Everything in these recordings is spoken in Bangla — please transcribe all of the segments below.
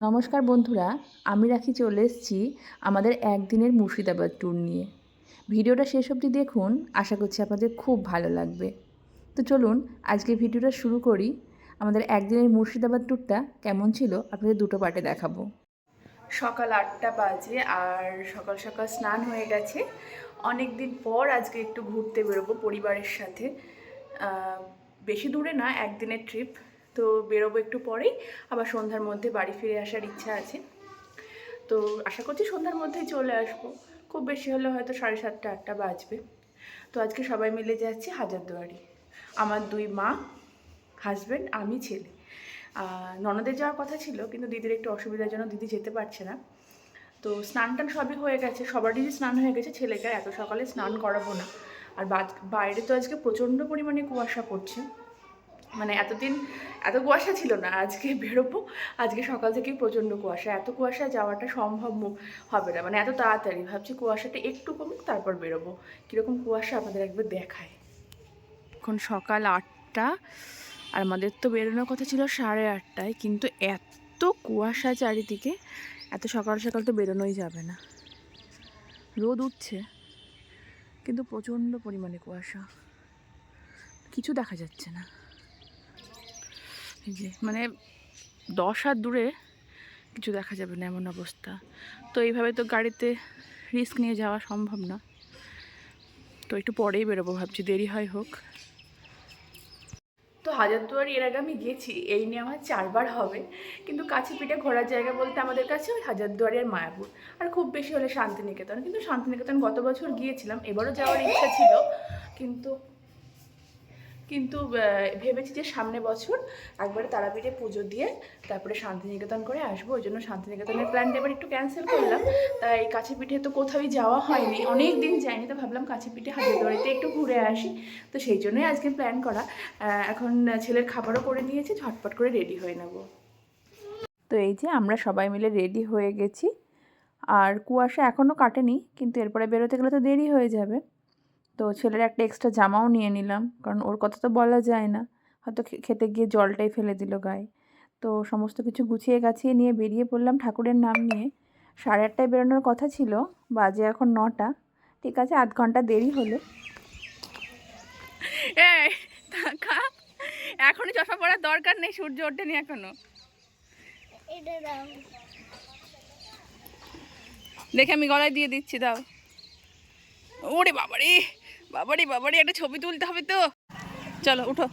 নমস্কার বন্ধুরা, আমি রাখি চলে এসেছি আমাদের একদিনের মুর্শিদাবাদ ট্যুর নিয়ে। ভিডিওটা শেষ অবধি দেখুন, আশা করছি আপনাদের খুব ভালো লাগবে। তো চলুন, আজকে ভিডিওটা শুরু করি। আমাদের একদিনের মুর্শিদাবাদ ট্যুরটা কেমন ছিল, আপনাদের দুটো পার্টে দেখাবো। সকাল আটটা বাজে আর সকাল সকাল স্নান হয়ে গেছে। অনেক দিন পর আজকে একটু ঘুরতে বেরোবো পরিবারের সাথে। বেশি দূরে না, একদিনের ট্রিপ তো বেরোবো একটু পরেই। আবার সন্ধ্যার মধ্যে বাড়ি ফিরে আসার ইচ্ছা আছে। তো আশা করছি সন্ধ্যার মধ্যেই চলে আসব। খুব বেশি হলে হয়তো সাড়ে সাতটা, আটটা বাজবে। তো আজকে সবাই মিলে যাচ্ছি হাজারদুয়ারি। আমার দুই মা হাজব্যান্ড আমি ছেলে। ননদের যাওয়ার কথা ছিল, কিন্তু দিদির একটু অসুবিধার জন্য দিদি যেতে পারছে না। তো স্নান টান সবই হয়ে গেছে। সবারই স্নান হয়ে গেছে, ছেলেকে এত সকালে স্নান করাবো না। আর বাইরে তো আজকে প্রচণ্ড পরিমাণে কুয়াশা পড়ছে। মানে এতদিন এত কুয়াশা ছিল না, আজকে বেরোবো। আজকে সকাল থেকেই প্রচণ্ড কুয়াশা। এত কুয়াশা যাওয়াটা সম্ভব হবে না। মানে এত তাড়াতাড়ি ভাবছি কুয়াশাটা একটু কমুক, তারপর বেরোবো। কীরকম কুয়াশা আপনাদের একবার দেখায়। এখন সকাল আটটা, আর আমাদের তো বেরোনোর কথা ছিল সাড়ে আটটায়, কিন্তু এত কুয়াশা চারিদিকে, এত সকাল সকাল তো বেরোনোই যাবে না। রোদ উঠছে, কিন্তু প্রচণ্ড পরিমাণে কুয়াশা। কিছু দেখা যাচ্ছে না। যে মানে দশ হাত দূরে কিছু দেখা যাবে না এমন অবস্থা। তো এইভাবে তো গাড়িতে রিস্ক নিয়ে যাওয়া সম্ভব না। তো একটু পরেই বেরোবো ভাবছি, দেরি হয় হোক। তো হাজারদুয়ারি এর আগে আমি গেছি এই নিয়ে আমার চারবার হবে। কিন্তু কাছে পিঠে ঘোরার জায়গা বলতে আমাদের কাছে ওই হাজারদুয়ারি আর মায়াপুর। আর খুব বেশি হলে শান্তিনিকেতন। কিন্তু শান্তিনিকেতন গত বছর গিয়েছিলাম, এবারও যাওয়ার ইচ্ছা ছিল। কিন্তু কিন্তু ভেবেছি যে সামনে বছর একবারে তারাপীঠে পুজো দিয়ে তারপরে শান্তিনিকেতন করে আসব। ওই জন্য শান্তিনিকেতনের প্ল্যানটা এবার একটু ক্যান্সেল করলাম। তাই কাছে পিঠে তো কোথাওই যাওয়া হয়নি। অনেক দিন যাইনি, তো ভাবলাম কাছে পিঠে হাজারদুয়ারিতে একটু ঘুরে আসি। তো সেই জন্যই আজকে প্ল্যান করা। এখন ছেলের খাবারও করে নিয়েছে ঝটপট করে রেডি হয়ে নেব। তো এই যে আমরা সবাই মিলে রেডি হয়ে গেছি। আর কুয়াশা এখনও কাটেনি, কিন্তু এরপরে বেরোতে গেলে তো দেরি হয়ে যাবে। তো ছেলের একটা এক্সট্রা জামাও নিয়ে নিলাম। কারণ ওর কথা তো বলা যায় না। হয়তো খে- খেতে গিয়ে জলটাই ফেলে দিল গায়ে। তো সমস্ত কিছু গুছিয়ে গাছিয়ে নিয়ে বেরিয়ে পড়লাম ঠাকুরের নাম নিয়ে। সাড়ে আটটায় বেরোনোর কথা ছিল বাজে এখন নটা। ঠিক আছে আধ ঘণ্টা দেরি হলো। এখনই চশমা পড়ার দরকার নেই সূর্য ওঠেনি এখনও। এটা দাও। দেখে আমি গলায় দিয়ে দিচ্ছি দাও। ওরে বাবারে! বাবারে বাবারে, একটা ছবি তুলতে হবে তো। চলো, উঠো।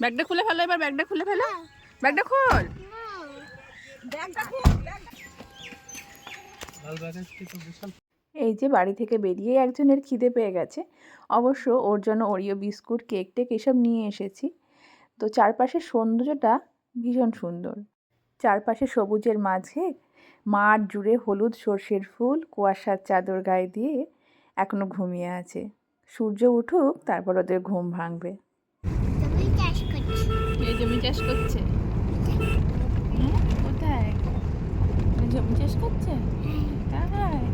ব্যাগটা খুলে ফেলো এবার, ব্যাগটা খুলে ফেলো। ব্যাগটা খোল। এই যে বাড়ি থেকে বেরিয়ে একজনের খিদে পেয়ে গেছে। অবশ্য ওর জন্য ওরিও বিস্কুট কেক টেক এসব নিয়ে এসেছি। তো চারপাশের সৌন্দর্যটা ভীষণ সুন্দর। চারপাশে সবুজের মাঝে মাঠ জুড়ে হলুদ সর্ষের ফুল কুয়াশার চাদর গায়ে দিয়ে এখনও ঘুমিয়ে আছে। সূর্য উঠুক তারপর ওদের ঘুম ভাঙবে। চাষ করছি। কে জমি চাষ করছে? কোথায়? জমি চাষ করছে? তাই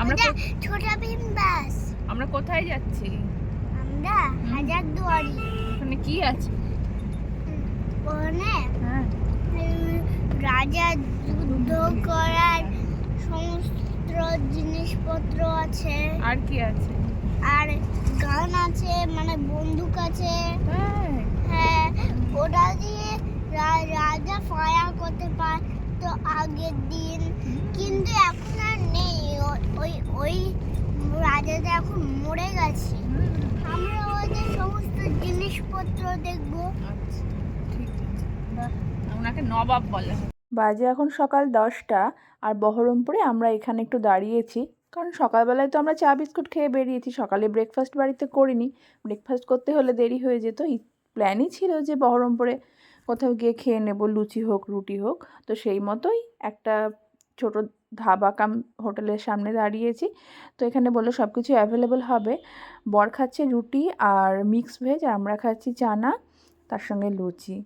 আমরা ছোট ভীম বাস। আমরা কোথায় যাচ্ছি? আমরা হাজার দুয়ারি। ওখানে কি আছে? ওখানে হ্যাঁ। রাজা যুদ্ধ করার সমস্ত জিনিসপত্র আছে। আর কি আছে? আর গান আছে মানে বন্দুক আছে। হ্যাঁ। ওটা দিয়ে রাজা ফায়ার করতে পারতো আগের দিন। কিন্তু এখন আর নেই। ওই ওই রাজাটা এখন মরে গেছে আমরা ওদের সমস্ত জিনিসপত্র দেখব। আচ্ছা ঠিক আছে। বাহ ওনাকে নবাব বলে। বাজে এখন সকাল দশটা আর বহরমপুরে আমরা এখানে একটু দাঁড়িয়েছি কারণ সকালবেলায় তো আমরা চা বিস্কুট খেয়ে বেরিয়েছি সকালে ব্রেকফাস্ট বাড়িতে করিনি। ব্রেকফাস্ট করতে হলে দেরি হয়ে যেত। প্ল্যানই ছিল যে বহরমপুরে কোথাও গিয়ে খেয়ে নেব লুচি হোক রুটি হোক। তো সেই মতোই একটা ছোট ধাবা কাম হোটেলের সামনে দাঁড়িয়েছি। তো এখানে বলল সব কিছু অ্যাভেলেবেল হবে। বর খাচ্ছে রুটি আর মিক্স ভেজ আর আমরা খাচ্ছি চানা তার সঙ্গে লুচি।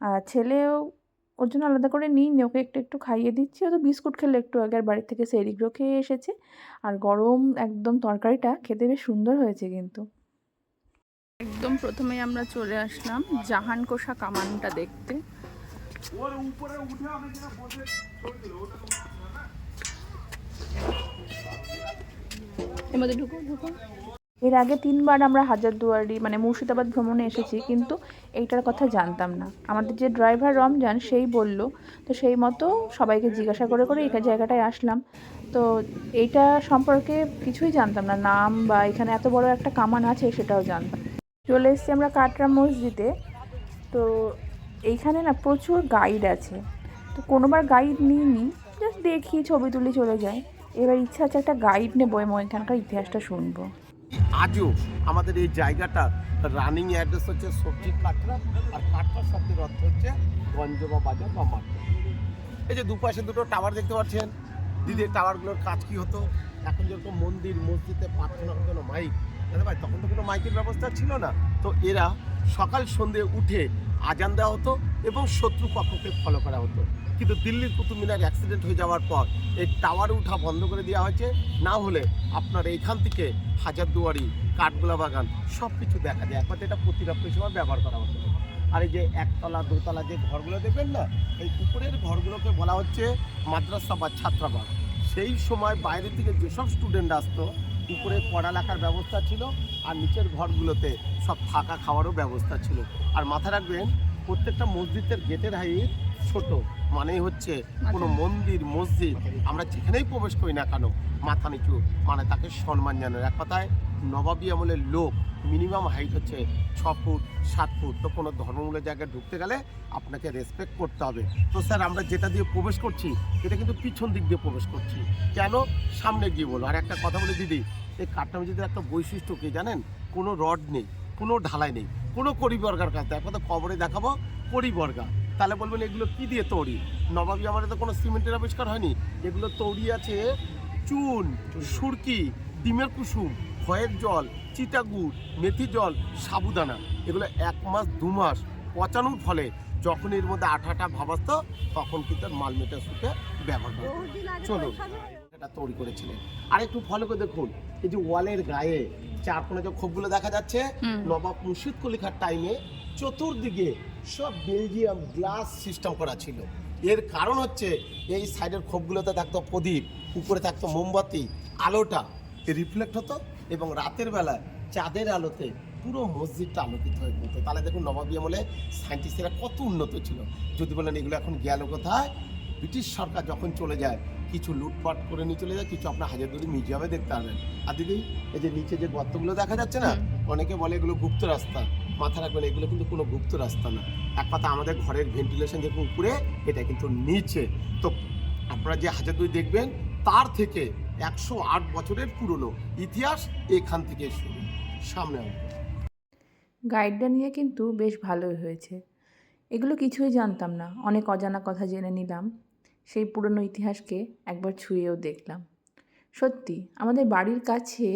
আর ছেলেও ওর জন্য আলাদা করে নিই নি ওকে একটু একটু খাইয়ে দিচ্ছি। ও তো বিস্কুট খেলে একটু আগে আর বাড়ির থেকে সেরিগ্রো খেয়ে এসেছে। আর গরম একদম তরকারিটা খেতে বেশ সুন্দর হয়েছে কিন্তু। একদম প্রথমে আমরা চলে আসলাম জাহান কোষা কামানটা দেখতে। এর আগে তিনবার আমরা হাজারদুয়ারি মানে মুর্শিদাবাদ ভ্রমণে এসেছি, কিন্তু এইটার কথা জানতাম না। আমাদের যে ড্রাইভার রমজান, সেই বলল, তো সেই মতো সবাইকে জিজ্ঞাসা করে করে এই জায়গাটায় আসলাম। তো এইটা সম্পর্কে কিছুই জানতাম না, নাম বা এখানে এত বড় একটা কামান আছে, সেটাও জানতাম চলে এসেছি আমরা কাটরা মসজিদে। তো এইখানে না প্রচুর গাইড আছে। তো কোনোবার গাইড নিইনি জাস্ট দেখি, ছবি তুলি, চলে যায় এবার ইচ্ছা আছে একটা গাইড নেব এবং এখানকার ইতিহাসটা শুনব। আজও আমাদের এই জায়গাটা রানিং অ্যাড্রেস হচ্ছে সবজি কাটরা আর কাটরা শব্দের অর্থ হচ্ছে গঞ্জ বা বাজার বা মার্কেট এই যে দুপাশে দুটো টাওয়ার দেখতে পাচ্ছেন। দিদি এই টাওয়ারগুলোর কাজ কি হতো? এখন যেরকম মন্দির, মসজিদে প্রার্থনা হতো না মাইক। দাদা ভাই, তখন তো কোনো মাইকের ব্যবস্থা ছিল না। তো এরা সকাল সন্ধে উঠে আজান দেওয়া হতো এবং শত্রু পক্ষকে ফলো করা হতো। কিন্তু দিল্লির কুতুব মিনার অ্যাক্সিডেন্ট হয়ে যাওয়ার পর এই টাওয়ার উঠা বন্ধ করে দেওয়া হয়েছে। না হলে আপনার এইখান থেকে হাজারদুয়ারি, কাঠগোলা বাগান সব কিছু দেখা যায়। একমাত্র এটা প্রতিরক্ষা হিসেবে ব্যবহার করা হতো। আর এই যে একতলা, দোতলা যে ঘরগুলো দেখবেন না, এই উপরের ঘরগুলোকে বলা হচ্ছে মাদ্রাসা বা ছাত্রাবাস। সেই সময় বাইরে থেকে যেসব স্টুডেন্ট আসতো, উপরে পড়ালেখার ব্যবস্থা ছিল আর নিচের ঘরগুলোতে সব থাকা খাওয়ারও ব্যবস্থা ছিল। আর মাথা রাখবেন, প্রত্যেকটা মসজিদের গেটের হাইট ছোট মানেই হচ্ছে কোনো মন্দির মসজিদ আমরা যেখানেই প্রবেশ করি না কেন মাথা নিচু মানে তাকে সম্মান জানার এক কথায় নবাবী আমলের লোক মিনিমাম হাইট হচ্ছে ছ ফুট সাত ফুট। তো কোনো ধর্মমূলের জায়গায় ঢুকতে গেলে আপনাকে রেসপেক্ট করতে হবে। তো স্যার আমরা যেটা দিয়ে প্রবেশ করছি এটা কিন্তু পিছন দিক দিয়ে প্রবেশ করছি। কেন? সামনে গিয়ে বলো আর একটা কথা বলে দিদি এই কাঠটা মসজিদের একটা বৈশিষ্ট্য কি জানেন? কোনো রড নেই কোনো ঢালাই নেই কোনো করিবর্গার কাজ এক কথা কবরে দেখাবো করিবর্গা। তাহলে বলবেন এগুলো কি দিয়ে তৈরি? নবাবী আমাদের তো কোনো সিমেন্টের আবিষ্কার হয়নি। এগুলো তৈরি আছে চুন সুরকি ডিমের কুসুম খয়ের জল চিটাগুড় মেথি জল সাবুদানা। এগুলো এক মাস দু মাস পচানোর ফলে যখন এর মধ্যে আঠাটা ভাবাস্ত তখন কিন্তু মাল মেটা সুতে ব্যবহার করা। চলুন। এটা তৈরি করেছিলেন। আর একটু ফলো করে দেখুন এই যে ওয়ালের গায়ে চার কোণে যে খোপগুলো দেখা যাচ্ছে নবাব মুর্শিদ কলিখার টাইমে চতুর্দিকে সব বেলজিয়াম গ্লাস সিস্টেম করা ছিল। এর কারণ হচ্ছে, এই সাইডের খোপগুলোতে থাকতো প্রদীপ, উপরে থাকতো মোমবাতি, আলোটা। রিফ্লেক্ট হতো এবং রাতের বেলা চাঁদের আলোতে পুরো মসজিদটা আলোকিত হয়ে পড়তো তাহলে দেখুন, নবাবী আমলে সায়েন্টিস্টরা কত উন্নত ছিল। যদি বলেন এগুলো এখন গেল কোথায়? ব্রিটিশ সরকার যখন চলে যায় কিছু লুটপাট করে নিয়ে চলে যায় কিছু আপনার হাজারদুয়ারি মিউজিয়ামে দেখতে পারবেন আর দিদি এই যে নিচে যে গর্তগুলো দেখা যাচ্ছে না অনেকে বলে এগুলো গুপ্ত রাস্তা। মাথা রাখবেন এগুলো কিন্তু কোনো গুপ্ত রাস্তা না। এক কথা আমাদের ঘরের ভেন্টিলেশন দেখুন উপরে এটা কিন্তু নিচে। তো আপনারা যে হাজারদুয়ারি দেখবেন তার থেকে একশো আট বছরের পুরনো। ইতিহাস এখান থেকে শুরু। সামনে গাইডটা নিয়ে কিন্তু বেশ ভালোই হয়েছে। এগুলো কিছুই জানতাম না। অনেক অজানা কথা জেনে নিলাম। সেই পুরনো ইতিহাসকে একবার ছুঁয়েও দেখলাম। সত্যি, আমাদের বাড়ির কাছে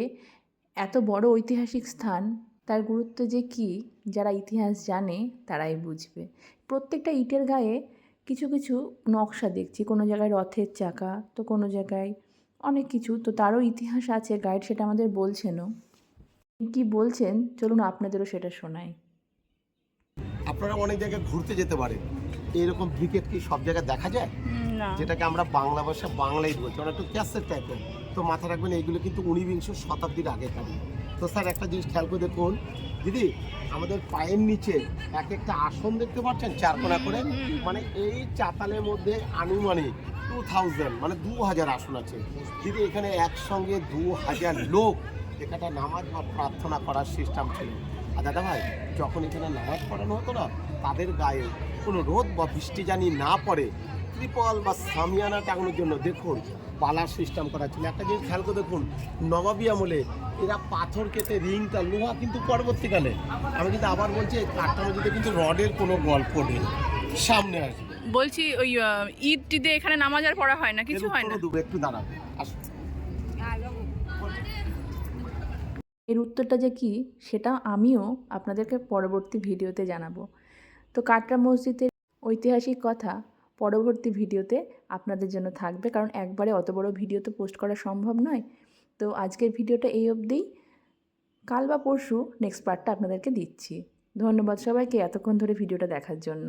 এত বড় ঐতিহাসিক স্থান, তার গুরুত্ব যে কী, যারা ইতিহাস জানে তারাই বুঝবে। প্রত্যেকটা ইটের গায়ে কিছু কিছু নকশা দেখছি, কোনো জায়গায় রথের চাকা, তো কোনো জায়গায় অনেক কিছু, তো তারও ইতিহাস আছে, গাইড সেটা আমাদের বলছেনও। কি বলছেন, চলুন আপনাদেরও সেটা শোনাই। আপনারা অনেক জায়গায় ঘুরতে যেতে পারেন। এরকম ব্রিকেট কি সব জায়গায় দেখা যায়? যেটাকে আমরা বাংলা ভাষা বাংলাই বলছি। ওরা একটু ক্যাসেট টাইপের। তো মাথা রাখবেন এইগুলো কিন্তু উনবিংশ শতাব্দীর আগেকার তো স্যার একটা জিনিস খেয়াল করে দেখুন। দিদি আমাদের পায়ের নিচে এক একটা আসন দেখতে পাচ্ছেন? চারকোনা করে। মানে এই চাতালের মধ্যে আনুমানিক টু থাউজেন্ড মানে দু হাজার আসন আছে। দিদি এখানে একসঙ্গে দু হাজার লোক এখানে নামাজ বা প্রার্থনা করার সিস্টেম ছিল। আর দাদা ভাই যখন এখানে নামাজ পড়ানো হতো না তাদের গায়ে কোনো রোদ বা বৃষ্টি জানি না পড়ে ত্রিপল বা সামিয়ানা টাঙানোর জন্য দেখুন পালার সিস্টেম করা ছিল। একটা জিনিস খেয়াল করে দেখুন নবাবী আমলে এরা পাথর কেটে রিংটা লোহা কিন্তু পরবর্তীকালে। আমি কিন্তু আবার বলছি এই কাঠটা মধ্যে কিন্তু রডের কোনো গল্প নেই। সামনে আসবে। বলছি ওই ঈদ টিদে এখানে নামাজ আর পড়া হয় না কিছু হয় না? একটু দাঁড়াবে আসুন। এর উত্তরটা যে কী সেটা আমিও আপনাদেরকে পরবর্তী ভিডিওতে জানাব। তো কাটরা মসজিদের ঐতিহাসিক কথা পরবর্তী ভিডিওতে আপনাদের জন্য থাকবে। কারণ একবারে অত বড় ভিডিও তো পোস্ট করা সম্ভব নয়। তো আজকের ভিডিওটা এই অবধিই কাল বা পরশু নেক্সট পার্টটা আপনাদেরকে দিচ্ছি। ধন্যবাদ সবাইকে এতক্ষণ ধরে ভিডিওটা দেখার জন্য।